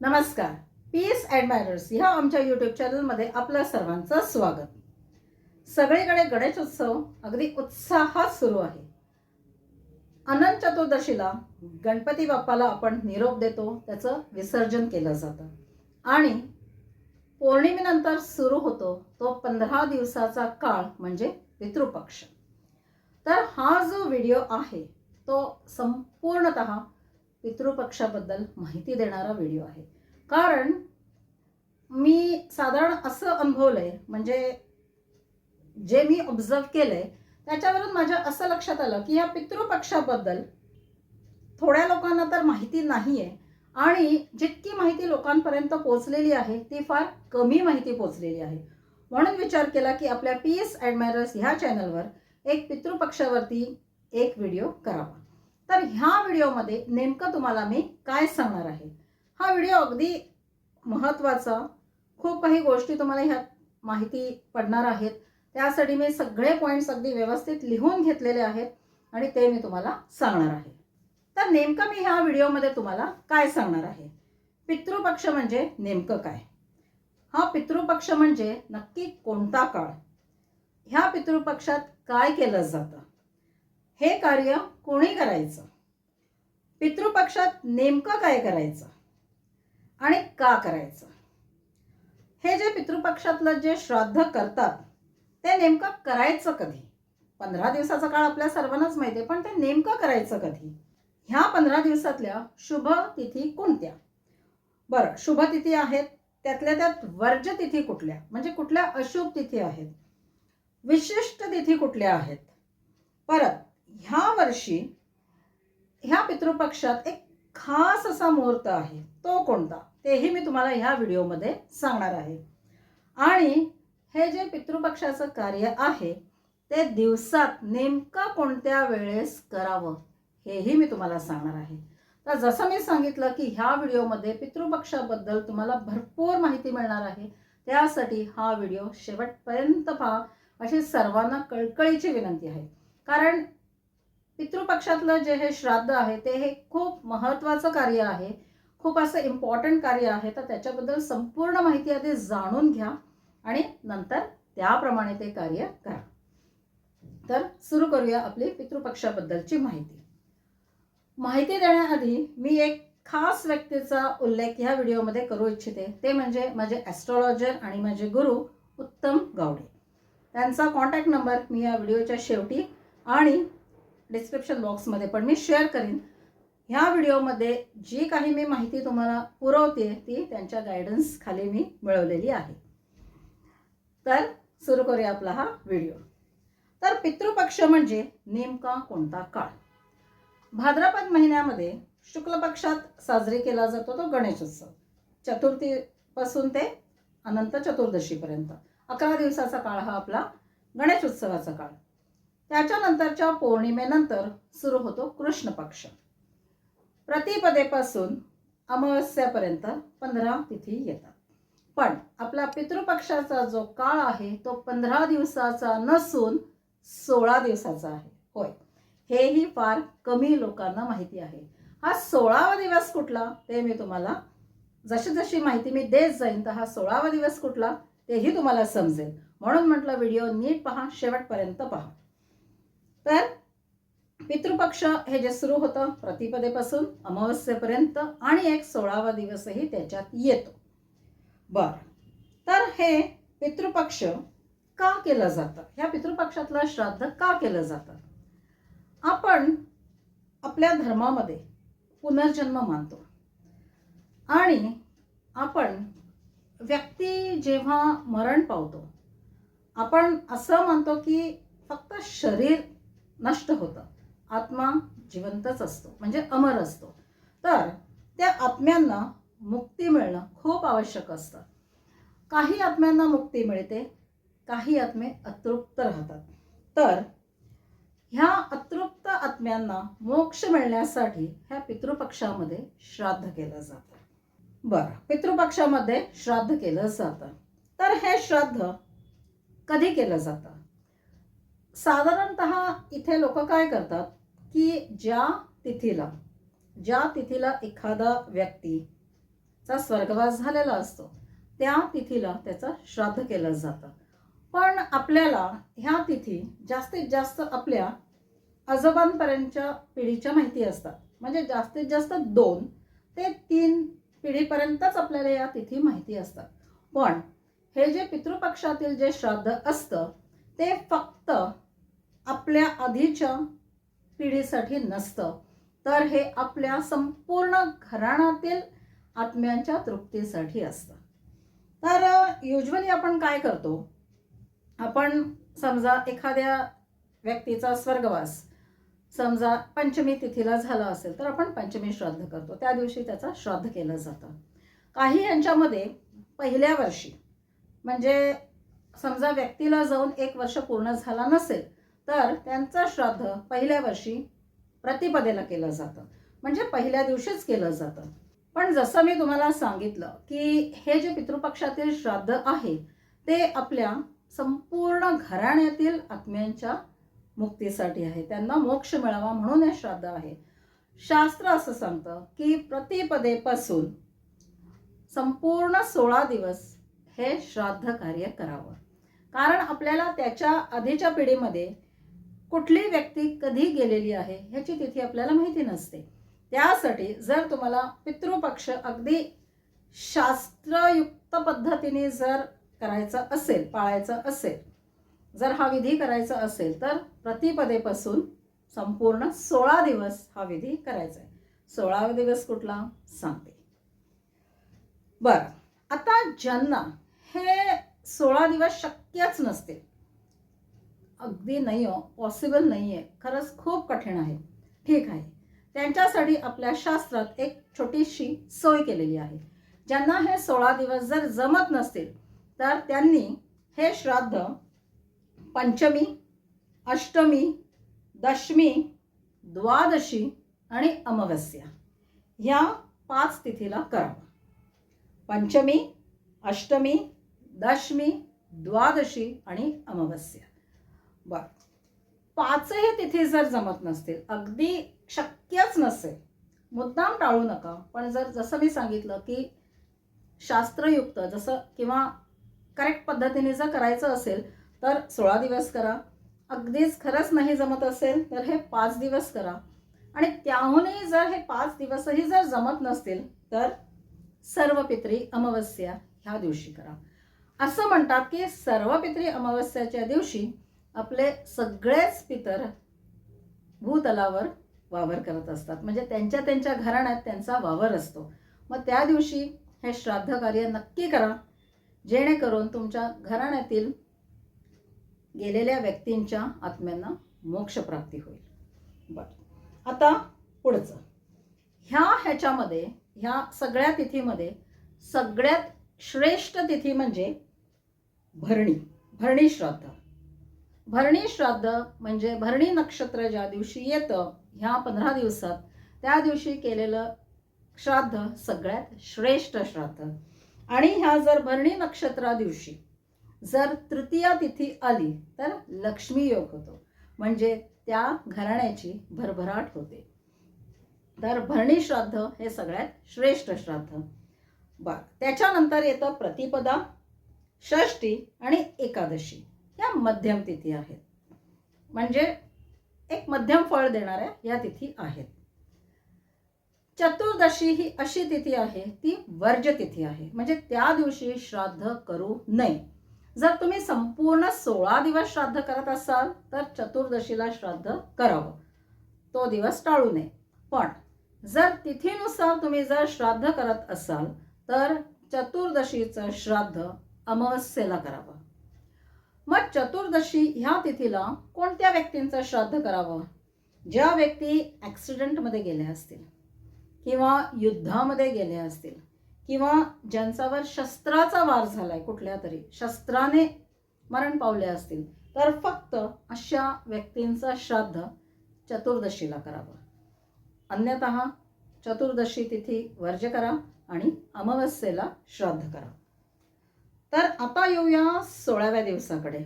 नमस्कार. पीस ॲडमायरर्स ह्या आमच्या यूट्यूब चॅनलमध्ये आपल्या सर्वांचं स्वागत. सगळीकडे गणेशोत्सव अगदी उत्साहात सुरू आहे. अनंत चतुर्दशीला गणपती बाप्पाला आपण निरोप देतो त्याचं विसर्जन केलं जातं. आणि पौर्णिमेनंतर सुरू होतो तो पंधरा दिवसाचा काळ म्हणजे पितृपक्ष. तर हा जो व्हिडिओ आहे तो संपूर्णत पितृपक्षाबद्दल माहिती देणारा व्हिडिओ आहे. कारण मी साधारण असं अनुभवलंय म्हणजे जे मी ऑब्झर्व केलंय त्याच्यावरून माझ्या असं लक्षात आलं की ह्या पितृपक्षाबद्दल थोड्या लोकांना तर माहिती नाही आहे आणि जितकी माहिती लोकांपर्यंत पोहोचलेली आहे ती फार कमी माहिती पोहोचलेली आहे. म्हणून विचार केला की आपल्या पी एस ॲडमायरर्स ह्या चॅनलवर एक पितृपक्षावरती एक व्हिडिओ करावा. तर ह्या व्हिडिओमध्ये नेमकं तुम्हाला मी काय सांगणार आहे? हा व्हिडिओ अगदी महत्त्वाचा. खूप काही गोष्टी तुम्हाला ह्यात माहिती पडणार आहेत. त्यासाठी मी सगळे पॉईंट्स अगदी व्यवस्थित लिहून घेतलेले आहेत आणि ते मी तुम्हाला सांगणार आहे. तर नेमकं मी ह्या व्हिडिओमध्ये तुम्हाला काय सांगणार आहे? पितृपक्ष म्हणजे नेमकं काय? हा पितृपक्ष म्हणजे नक्की कोणता काळ? ह्या पितृपक्षात काय केलं जातं? हे कार्य कोणी करायचं? पितृपक्षात नेमकं काय करायचं? आणि का करायचं? हे जे पितृपक्षातलं जे श्राद्ध करतात ते नेमकं करायचं कधी? पंधरा दिवसाचा काळ आपल्या सर्वांनाच माहिती आहे पण ते नेमकं करायचं कधी? ह्या पंधरा दिवसातल्या शुभ तिथी कोणत्या? बरं शुभ तिथी आहेत त्यातल्या त्यात वर्ज तिथी कुठल्या? म्हणजे कुठल्या अशुभ तिथी आहेत? विशिष्ट तिथी कुठल्या आहेत? परत ह्या वर्षी ह्या पितृपक्षात एक खास असा मुहूर्त आहे. तो कोणता? तेही मी तुम्हाला ह्या व्हिडिओमध्ये सांगणार आहे. आणि हे जे पितृपक्षाचं कार्य आहे ते दिवसात नेमका कोणत्या वेळेस करावं हेही मी तुम्हाला सांगणार आहे. तर जसं मी सांगितलं की ह्या व्हिडिओमध्ये पितृपक्षाबद्दल तुम्हाला भरपूर माहिती मिळणार आहे. त्यासाठी हा व्हिडिओ शेवटपर्यंत पहा अशी सर्वांना कळकळीची विनंती आहे. कारण पितृपक्षातलं जे हे श्राद्ध आहे ते हे खूप महत्त्वाचं कार्य आहे. खूप असं इम्पॉर्टंट कार्य आहे. तर त्याच्याबद्दल संपूर्ण माहिती आधी जाणून घ्या आणि नंतर त्याप्रमाणे ते कार्य करा. तर सुरू करूया आपली पितृपक्षाबद्दलची माहिती. माहिती देण्याआधी मी एक खास व्यक्तीचा उल्लेख ह्या व्हिडिओमध्ये करू इच्छिते. ते म्हणजे माझे ॲस्ट्रॉलॉजर आणि माझे गुरु उत्तम गावडे. त्यांचा कॉन्टॅक्ट नंबर मी या व्हिडिओच्या शेवटी आणि डिस्क्रिप्शन बॉक्समध्ये पण मी शेअर करीन. ह्या व्हिडिओमध्ये जी काही मी माहिती तुम्हाला पुरवते ती त्यांच्या गायडन्स खाली मी मिळवलेली आहे. तर सुरू करूया आपला हा व्हिडिओ तर पितृपक्ष म्हणजे नेमका कोणता काळ? भाद्रपद महिन्यामध्ये शुक्ल पक्षात साजरी केला जातो तो गणेशोत्सव. चतुर्थीपासून ते अनंत चतुर्दशीपर्यंत अकरा दिवसाचा काळ हा आपला गणेशोत्सवाचा काळ. त्याच्यानंतरच्या पौर्णिमेनंतर सुरू होतो कृष्ण पक्ष प्रतिपदेपासून अमावस्यापर्यंत पंधरा तिथी येतात. पण आपला पितृपक्षाचा जो काळ आहे तो पंधरा दिवसाचा नसून सोळा दिवसाचा आहे. होय. हेही फार कमी लोकांना माहिती आहे. हा सोळावा दिवस कुठला ते मी तुम्हाला जशी जशी माहिती मी देत जाईन तर हा सोळावा दिवस कुठला तेही तुम्हाला समजेल. म्हणून म्हटलं व्हिडिओ नीट पहा शेवटपर्यंत पहा. तर पितृपक्ष हे जे सुरू होतं प्रतिपदेपासून अमावस्येपर्यंत आणि एक सोळावा दिवसही त्याच्यात येतो. बर. तर हे पितृपक्ष का केलं जातं? ह्या पितृपक्षातलं श्राद्ध का केलं जातं? आपण आपल्या धर्मामध्ये पुनर्जन्म मानतो. आणि आपण व्यक्ती जेव्हा मरण पावतो आपण असं मानतो की फक्त शरीर नष्ट होतं. आत्मा जिवंतच असतो म्हणजे अमर असतो. तर त्या आत्म्यांना मुक्ती मिळणं खूप आवश्यक असतं. काही आत्म्यांना मुक्ती मिळते काही आत्मे अतृप्त राहतात. तर ह्या अतृप्त आत्म्यांना मोक्ष मिळण्यासाठी ह्या पितृपक्षामध्ये श्राद्ध केलं जातं. बरं पितृपक्षामध्ये श्राद्ध केलं जातं. तर हे श्राद्ध कधी केलं जातं? साधारणत इथे लोक काय करतात की ज्या तिथीला ज्या तिथीला एखादा व्यक्तीचा स्वर्गवास झालेला असतो त्या तिथीला त्याचं श्राद्ध केलं जातं. पण आपल्याला ह्या तिथी जास्तीत जास्त आपल्या आजोबांपर्यंतच्या पिढीच्या माहिती असतात. म्हणजे जास्तीत जास्त दोन ते तीन पिढीपर्यंतच आपल्याला या तिथी माहिती असतात. पण हे जे पितृपक्षातील जे श्राद्ध असतं ते फक्त आपल्या आधीच्या पिढीसाठी नसतं. तर हे आपल्या संपूर्ण घराण्यातील आत्म्यांच्या तृप्तीसाठी असतं. तर युजली आपण काय करतो? आपण समजा एखाद्या व्यक्तीचा स्वर्गवास समजा पंचमी तिथीला झाला असेल तर आपण पंचमी श्राद्ध करतो. त्या दिवशी त्याचा श्राद्ध केलं जातं. काही यांच्यामध्ये पहिल्या वर्षी म्हणजे समजा व्यक्तीला जाऊन एक वर्ष पूर्ण झाला नसेल तर त्यांचं श्राद्ध पहिल्या वर्षी प्रतिपदेला केलं जातं. म्हणजे पहिल्या दिवशीच केलं जातं. पण जसं मी तुम्हाला सांगितलं की हे जे पितृपक्षातील श्राद्ध आहे ते आपल्या संपूर्ण घराण्यातील आत्म्यांच्या मुक्तीसाठी आहे. त्यांना मोक्ष मिळावा म्हणून हे श्राद्ध आहे. शास्त्र असं सांगतं की प्रतिपदेपासून संपूर्ण सोळा दिवस हे श्राद्ध कार्य करावं. कारण आपल्याला त्याच्या आधीच्या पिढीमध्ये कुठली व्यक्ती कधी गेलेली आहे ह्याची तिथी आपल्याला माहिती नसते. त्यासाठी जर तुम्हाला पितृपक्ष अगदी शास्त्रयुक्त पद्धतीने जर करायचं असेल पाळायचं असेल जर हा विधी करायचा असेल तर प्रतिपदेपासून संपूर्ण सोळा दिवस हा विधी करायचा आहे. सोळावा दिवस कुठला? सांगते. बरं आता ज्यांना हे सोळा दिवस शक्यच नसते अगदी नाही हो पॉसिबल नाही आहे खरंच खूप कठीण आहे. ठीक आहे. त्यांच्यासाठी आपल्या शास्त्रात एक छोटीशी सोय केलेली आहे. ज्यांना हे सोळा दिवस जर जमत नसतील तर त्यांनी हे श्राद्ध पंचमी अष्टमी दशमी द्वादशी आणि अमावस्या ह्या पाच तिथीला करावं पंचमी अष्टमी दशमी द्वादशी आणि अमावस्या. बर. पाचही तिथे जर जमत नसतील अगदी शक्यच नसेल मुद्दाम टाळू नका. पण जर जसं मी सांगितलं की शास्त्रयुक्त जसं किंवा करेक्ट पद्धतीने जर करायचं असेल तर सोळा दिवस करा. अगदीच खरंच नाही जमत असेल तर हे पाच दिवस करा. आणि त्याहूनही जर हे पाच दिवसही जर जमत नसतील तर सर्व पित्री अमावस्या ह्या दिवशी करा. असं म्हणतात की सर्व पित्री अमावस्याच्या दिवशी आपले सगळेच पितर भूतलावर वावर करत असतात. म्हणजे त्यांच्या त्यांच्या घराण्यात त्यांचा वावर असतो. मग त्या दिवशी हे श्राद्ध कार्य नक्की करा. जेणेकरून तुमच्या घराण्यातील गेलेल्या व्यक्तींच्या आत्म्यांना मोक्षप्राप्ती होईल. बर. आता पुढचं. ह्या ह्याच्यामध्ये ह्या सगळ्या तिथीमध्ये सगळ्यात श्रेष्ठ तिथी म्हणजे भरणी. भरणी श्राद्ध. भरणी श्राद्ध म्हणजे भरणी नक्षत्र ज्या दिवशी येतं ह्या पंधरा दिवसात त्या दिवशी केलेलं श्राद्ध सगळ्यात श्रेष्ठ श्राद्ध. आणि ह्या जर भरणी नक्षत्रा दिवशी जर तृतीय तिथी आली तर लक्ष्मी योग होतो. म्हणजे त्या घराण्याची भरभराट होते. तर भरणी श्राद्ध हे सगळ्यात श्रेष्ठ श्राद्ध. बर त्याच्यानंतर येतं प्रतिपदा षष्टी आणि एकादशी. या मध्यम तिथी आहेत. म्हणजे एक मध्यम फळ देणाऱ्या या तिथी आहेत. चतुर्दशी ही अशी तिथी आहे ती वर्ज तिथी आहे. म्हणजे त्या दिवशी श्राद्ध करू नये. जर तुम्ही संपूर्ण सोळा दिवस श्राद्ध करत असाल तर चतुर्दशीला श्राद्ध करावं. तो दिवस टाळू नये. पण जर तिथीनुसार तुम्ही जर श्राद्ध करत असाल तर चतुर्दशीचं श्राद्ध अमावस्येला करावं. मग चतुर्दशी ह्या तिथीला कोणत्या व्यक्तींचं श्राद्ध करावं? ज्या व्यक्ती ॲक्सिडेंटमध्ये गेल्या असतील किंवा युद्धामध्ये गेल्या असतील किंवा ज्यांच्यावर शस्त्राचा वार झालाय कुठल्या तरी शस्त्राने मरण पावले असतील तर फक्त अशा व्यक्तींचं श्राद्ध चतुर्दशीला करावं. अन्यतः चतुर्दशी तिथी वर्ज करा आणि अमावस्येला श्राद्ध करा. तर आता येऊया सोळाव्या दिवसाकडे.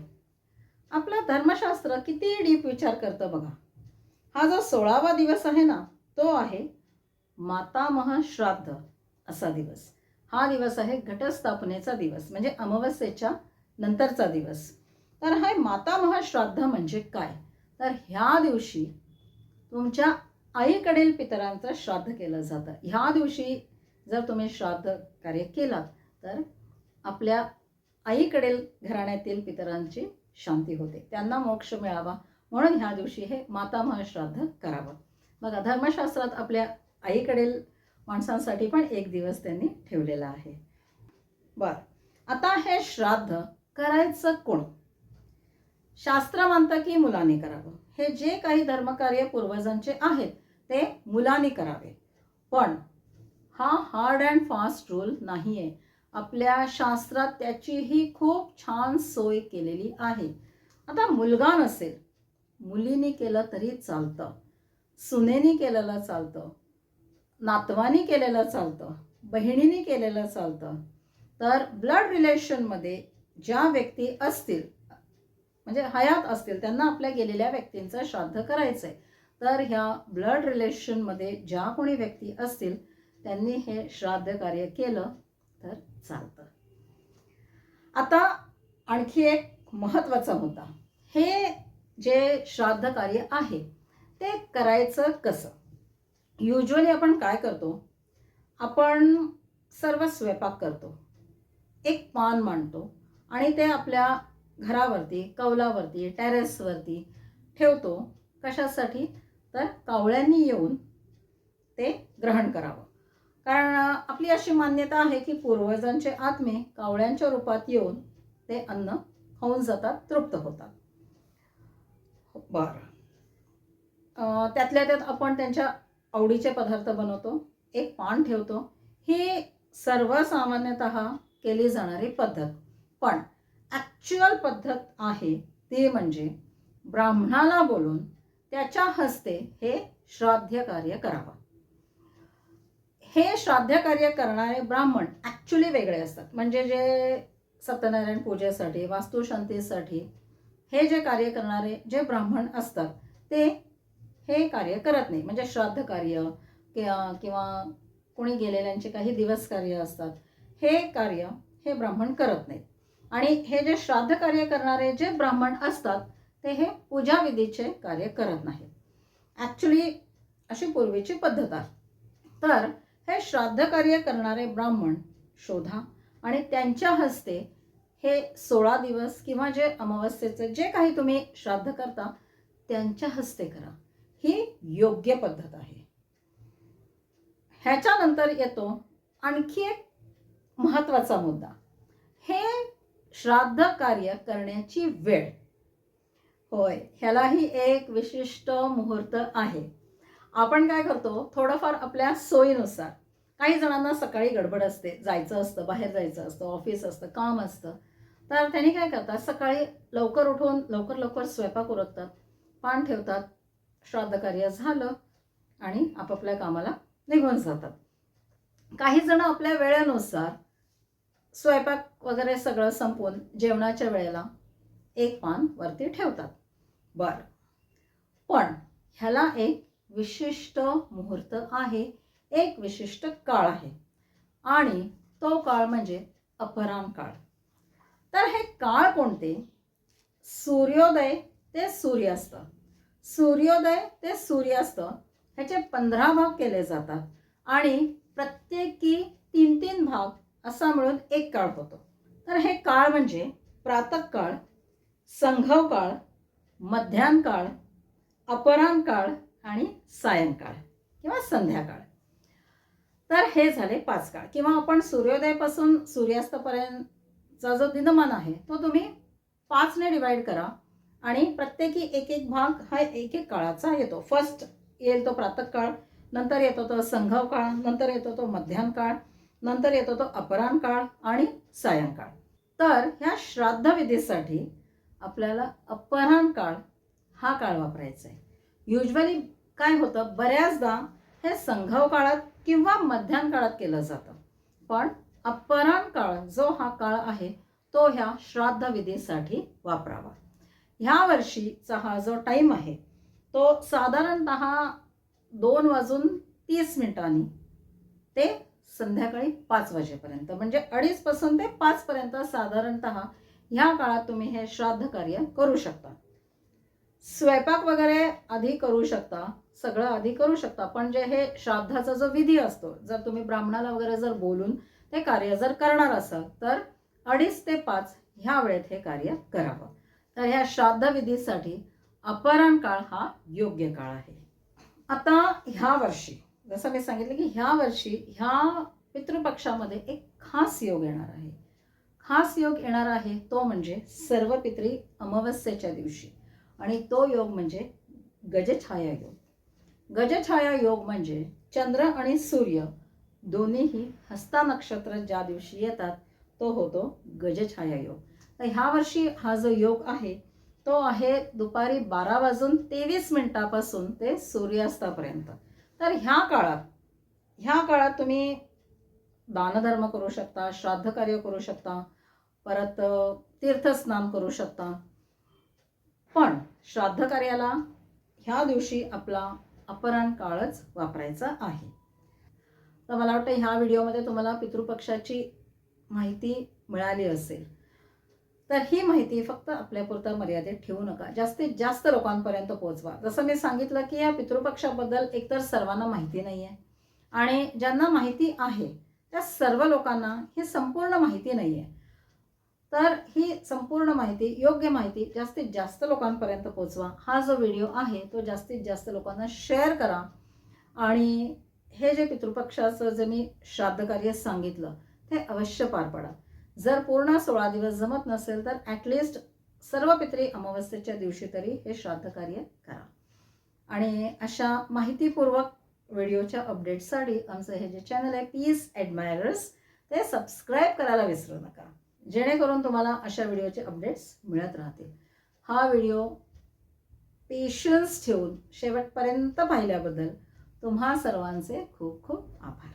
आपलं धर्मशास्त्र किती डीप विचार करतं बघा. हा जो सोळावा दिवस आहे ना तो आहे मातामह श्राद्ध असा दिवस. हा दिवस आहे घटस्थापनेचा दिवस म्हणजे अमावस्येच्या नंतरचा दिवस. तर हा मातामह श्राद्ध म्हणजे काय? तर ह्या दिवशी तुमच्या आईकडील पितरांचं श्राद्ध केलं जातं. ह्या दिवशी जर तुम्ही श्राद्ध कार्य केलात तर आपल्या आईकडील घराण्यातील पितरांची शांती होते. त्यांना मोक्ष मिळावा. म्हणून ह्या दिवशी हे मातामह श्राद्ध करावं. बघा धर्मशास्त्रात आपल्या आईकडील माणसांसाठी पण एक दिवस त्यांनी ठेवलेला आहे. बर आता हे श्राद्ध करायचं कोण? शास्त्र मानतं की मुलांनी करावं? हे जे काही धर्मकार्य पूर्वजांचे आहेत ते मुलांनी करावे. पण हा हार्ड अँड फास्ट रूल नाही आहे आपल्या शास्त्रात त्याचीही खूप छान सोय केलेली आहे. आता मुलगा नसेल मुलीने केलं तरी चालतं सुनेनी केलेलं चालतं नातवानी केलेलं चालतं बहिणीने केलेलं चालतं. तर ब्लड रिलेशनमध्ये ज्या व्यक्ती असतील म्हणजे हयात असतील त्यांना आपल्या गेलेल्या व्यक्तींचं श्राद्ध करायचं आहे तर ह्या ब्लड रिलेशनमध्ये ज्या कोणी व्यक्ती असतील त्यांनी हे श्राद्ध कार्य केलं तर चालतं. आता आणखी एक महत्त्वाचा मुद्दा. हे जे श्राद्ध कार्य आहे ते करायचं कसं? युजली आपण काय करतो? आपण सर्व स्वयंपाक करतो. एक पान मांडतो आणि ते आपल्या घरावरती कौलावरती टेरेसवरती ठेवतो. कशासाठी? तर कावळ्यांनी येऊन ते ग्रहण करावं. कारण आपली अशी मान्यता आहे की पूर्वजांचे आत्मे कावळ्यांच्या रूपात येऊन ते अन्न खाऊन जातात तृप्त होतात. बरं. त्यातल्या त्यात आपण त्यांच्या आवडीचे पदार्थ बनवतो एक पान ठेवतो. ही सर्वसामान्यत केली जाणारी पद्धत. पण ॲक्च्युअल पद्धत आहे ती म्हणजे ब्राह्मणाला बोलून त्याच्या हस्ते हे श्राद्ध कार्य करावं. हे श्राद्ध कार्य करणारे ब्राह्मण ॲक्च्युली वेगळे असतात. म्हणजे जे सत्यनारायण पूजेसाठी वास्तुशांतीसाठी हे जे कार्य करणारे जे ब्राह्मण असतात ते हे कार्य करत नाही. म्हणजे श्राद्ध कार्य किंवा किंवा कोणी गेलेल्यांचे काही दिवस कार्य असतात हे कार्य हे ब्राह्मण करत नाहीत. आणि हे जे श्राद्ध कार्य करणारे जे ब्राह्मण असतात ते हे पूजाविधीचे कार्य करत नाहीत. ॲक्च्युली अशी पूर्वीची पद्धत आहे. तर हे श्राद्ध कार्य करणारे ब्राह्मण शोधा आणि त्यांच्या हस्ते हे सोळा दिवस किंवा जे अमावस्येचे जे काही तुम्ही श्राद्ध करता त्यांच्या हस्ते करा. ही योग्य पद्धत आहे. ह्याच्यानंतर येतो आणखी एक महत्त्वाचा मुद्दा. हे श्राद्ध कार्य करण्याची वेळ. होय ह्यालाही एक विशिष्ट मुहूर्त आहे. आपण काय करतो? थोडंफार आपल्या सोयीनुसार. काही जणांना सकाळी गडबड असते. जायचं असतं बाहेर जायचं असतं ऑफिस असतं काम असतं. तर त्यांनी काय करतात? सकाळी लवकर उठून लवकर लवकर स्वयंपाक उरकतात पान ठेवतात श्राद्ध कार्य झालं आणि आपापल्या कामाला निघून जातात. काही जण आपल्या वेळेनुसार स्वयंपाक वगैरे सगळं संपवून जेवणाच्या वेळेला एक पान वरती ठेवतात. बरं. पण ह्याला एक विशिष्ट मुहूर्त आहे. एक विशिष्ट काळ आहे. आणि तो काळ म्हणजे अपराम काळ. तर हे काळ कोणते? सूर्योदय ते सूर्यास्त. सूर्योदय ते सूर्यास्त ह्याचे पंधरा भाग केले जातात. आणि प्रत्येकी तीन तीन भाग असा मिळून एक काळ होतो. तर हे काळ म्हणजे प्रातःकाळ संघव काळ मध्यान काळ अपरांकाळ आणि सायंकाळ किंवा संध्याकाळ. तर हे झाले पाच काळ. किंवा आपण सूर्योदयापासून सूर्यास्तपर्यंतचा जो दिनमान आहे तो तुम्ही पाचने डिवाइड करा आणि प्रत्येकी एक एक भाग हा एक एक काळाचा येतो. फर्स्ट येईल तो प्रातःकाळ नंतर येतो तो संघव काळ नंतर येतो तो मध्यान काळ नंतर येतो तो अपरान काळ आणि सायंकाळ. तर ह्या श्राद्धविधीसाठी आपल्याला अपरान काळ हा काळ वापरायचा आहे. युजली काय होतं बऱ्याचदा हे संघव काळात किंवा मध्यान काळात केलं जातं. पण अपरान काळ जो हा काळ आहे तो ह्या श्राद्ध विधीसाठी वापरावा. ह्या वर्षीचा हा जो टाईम आहे तो साधारणत दोन वाजून तीस मिनिटांनी ते संध्याकाळी पाच वाजेपर्यंत म्हणजे अडीचपासून ते पाचपर्यंत साधारणत ह्या काळात तुम्ही हे श्राद्ध कार्य करू शकता. स्वयंपाक वगैरे आधी करू शकता सगळं आधी करू शकता पण जे हे श्राद्धाचा जो विधी असतो जर तुम्ही ब्राह्मणाला वगैरे जर बोलून ते कार्य जर करणार असाल तर अडीच ते पाच ह्या वेळेत हे कार्य करावं. तर ह्या श्राद्ध विधीसाठी अपराण काळ हा योग्य काळ आहे. आता ह्या वर्षी जसं मी सांगितलं की ह्या वर्षी ह्या पितृपक्षामध्ये एक खास योग येणार आहे. खास योग येणार आहे तो म्हणजे सर्व पित्री अमावस्येच्या दिवशी. आणि तो योग म्हणजे गजछाया योग. गजछाया योग म्हणजे चंद्र आणि सूर्य दोन्हीही हस्ता नक्षत्र ज्या दिवशी येतात तो होतो गजछाया योग. तर ह्या वर्षी हा जो योग आहे तो आहे दुपारी बारा वाजून तेवीस मिनिटापासून ते सूर्यास्तापर्यंत. तर ह्या काळात ह्या काळात तुम्ही दानधर्म करू शकता श्राद्ध कार्य करू शकता परत तीर्थस्नान करू शकता पण श्राद्ध कार्याला ह्या दिवशी आपला अपराण काळच वापरायचा आहे. तर मला वाटतं ह्या व्हिडिओमध्ये तुम्हाला पितृपक्षाची माहिती मिळाली असेल. तर ही माहिती फक्त आपल्यापुरता मर्यादित ठेवू नका. जास्तीत जास्त लोकांपर्यंत पोहोचवा. जसं मी सांगितलं की या पितृपक्षाबद्दल एकतर सर्वांना माहिती नाही आहे आणि ज्यांना माहिती आहे त्या सर्व लोकांना ही संपूर्ण माहिती नाही आहे तर ही संपूर्ण माहिती योग्य माहिती जास्तीत जास्त लोकांपर्यंत पोचवा. हा जो व्हिडिओ आहे तो जास्तीत जास्त लोकांना शेअर करा. आणि हे जे पितृपक्षाचं जे मी श्राद्ध कार्य सांगितलं ते अवश्य पार पडा. जर पूर्ण सोळा दिवस जमत नसेल तर ॲटलिस्ट सर्व पित्री अमावस्येच्या दिवशी तरी हे श्राद्ध कार्य करा. आणि अशा माहितीपूर्वक व्हिडिओच्या अपडेटसाठी आमचं हे जे चॅनल आहे पीस ॲडमायरर्स ते सबस्क्राईब करायला विसरू नका. जेणेकरून तुम्हाला अशा व्हिडिओचे अपडेट्स मिळत राहतील. हा व्हिडिओ पेशन्स ठेवून शेवटपर्यंत पाहिल्याबद्दल तुम्हा सर्वांचे खूप खूप आभार.